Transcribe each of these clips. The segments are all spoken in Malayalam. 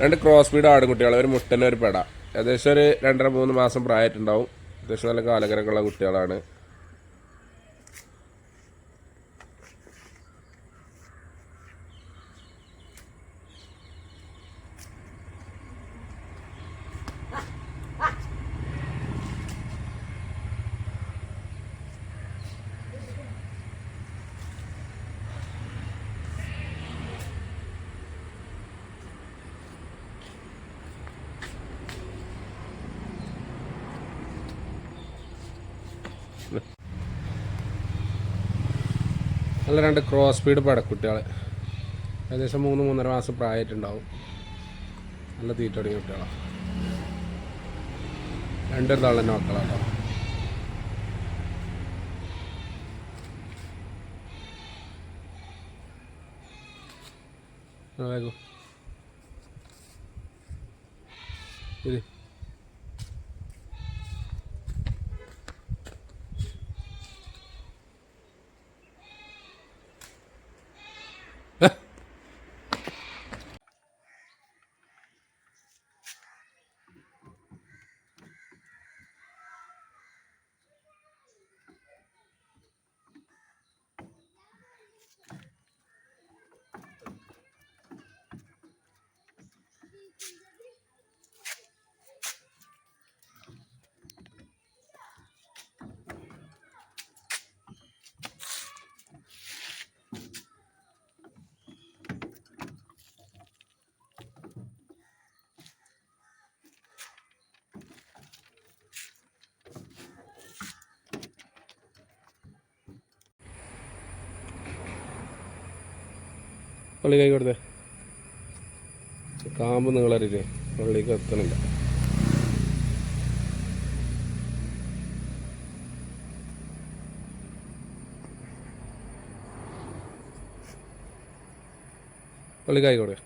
രണ്ട് ക്രോസ് ബീഡ് ആടുകുട്ടികൾ ഒരു മുട്ടന് ഒരു പെട. ഏകദേശം ഒരു രണ്ടര മൂന്ന് മാസം പ്രായമായിട്ടുണ്ടാവും. ഏകദേശം നല്ല കാലകരക്കുള്ള കുട്ടികളാണ്. നല്ല രണ്ട് ക്രോസ് സ്പീഡ് പടക്കുട്ടികൾ ഏകദേശം മൂന്ന് മൂന്നര മാസം പ്രായമായിട്ടുണ്ടാവും. നല്ല തീറ്റ തുടങ്ങിയ കുട്ടികളാണ് രണ്ടൊരു തള്ളന്റെ മക്കളാട്ടോ. ഇത്. പള്ളി കൈ കൊടുത്തേ. കാമ്പ് നിങ്ങളറിയില്ലേ പള്ളിക്ക് എത്തണില്ല. പള്ളി കൈ കൊടുക്ക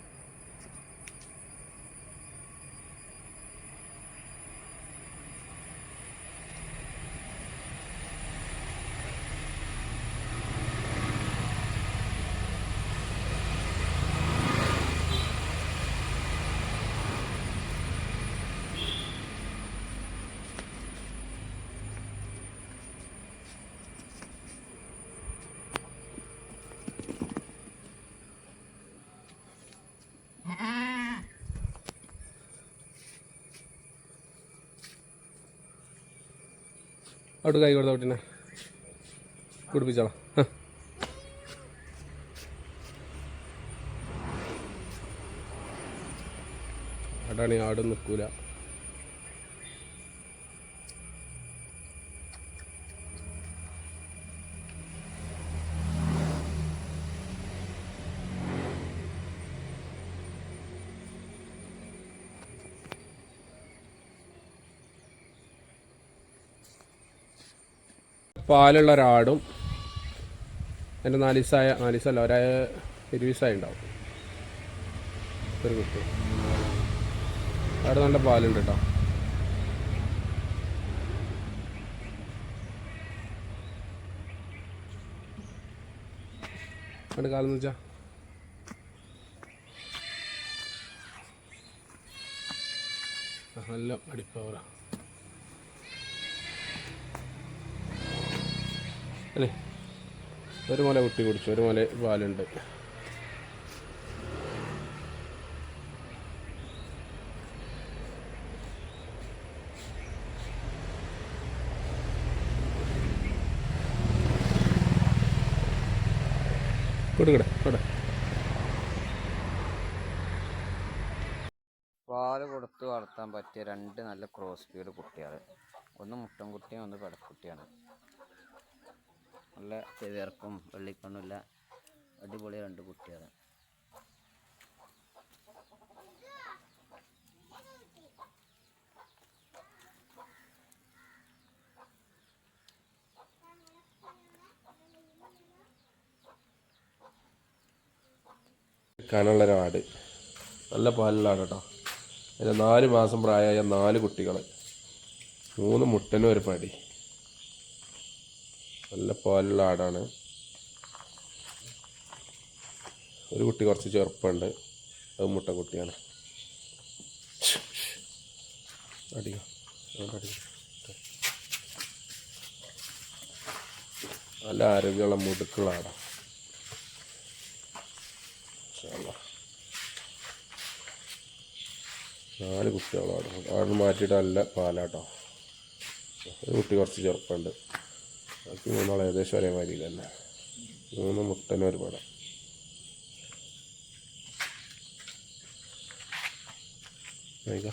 അവിടെ കൈ കൊടുത്ത കുട്ടീനെ. കുടിപ്പിച്ചോളാം. ആട് ആടും നിൽക്കൂല. പാലുള്ള ഒരാടും എന്റെ നാലിസായ നാലിസല്ല ഒരായ ഇരുവിസായ ഉണ്ടാവും ഒരു കുട്ടി. അവിടെ നല്ല പാലുണ്ട് കേട്ടോ അവിടെ കാലം വെച്ചാ. നല്ല അടിപ്പവറാ. അല്ലേ? ഒരു മുല കുട്ടി കുടിച്ചു ഒരു മുല പാലുണ്ട്. പാൽ കൊടുത്ത് വളർത്താൻ പറ്റിയ രണ്ട് നല്ല ക്രോസ് ബീഡ് കുട്ടികൾ ഒന്ന് മുട്ടൻകുട്ടിയും ഒന്ന് പെടക്കുട്ടിയാണ് നല്ല ചെവിയർപ്പും വെള്ളിക്കണ്ണുമില്ല അടിപൊളി രണ്ട് കുട്ടികൾ കനുള്ള ഒരാട് നല്ല പാലുള്ള ആട് കേട്ടോ. അതിന് നാല് മാസം പ്രായമായ നാല് കുട്ടികൾ മൂന്ന് മുട്ടനും ഒരു പടി. നല്ല പാലുള്ള ആടാണ്. ഒരു കുട്ടി കുറച്ച് ചെറുപ്പമുണ്ട്. അത് മുട്ട കുട്ടിയാണ്. നല്ല ആരോഗ്യമുള്ള മുടുക്കുള്ള ആടാ. ഇൻഷാല്ലാ. നാല് കുട്ടികളാണ്. ആടിന് മാറ്റിയിട്ട് നല്ല പാലാട്ടോ. ഒരു കുട്ടി കുറച്ച് ചെറുപ്പമുണ്ട്. ബാക്കി മൂന്നാൾ ഏകദേശം ഒരേ മാതിരി തന്നെ. മൂന്ന് മുട്ടനും ഒരുപാട് പടം. ആയിക്കോ.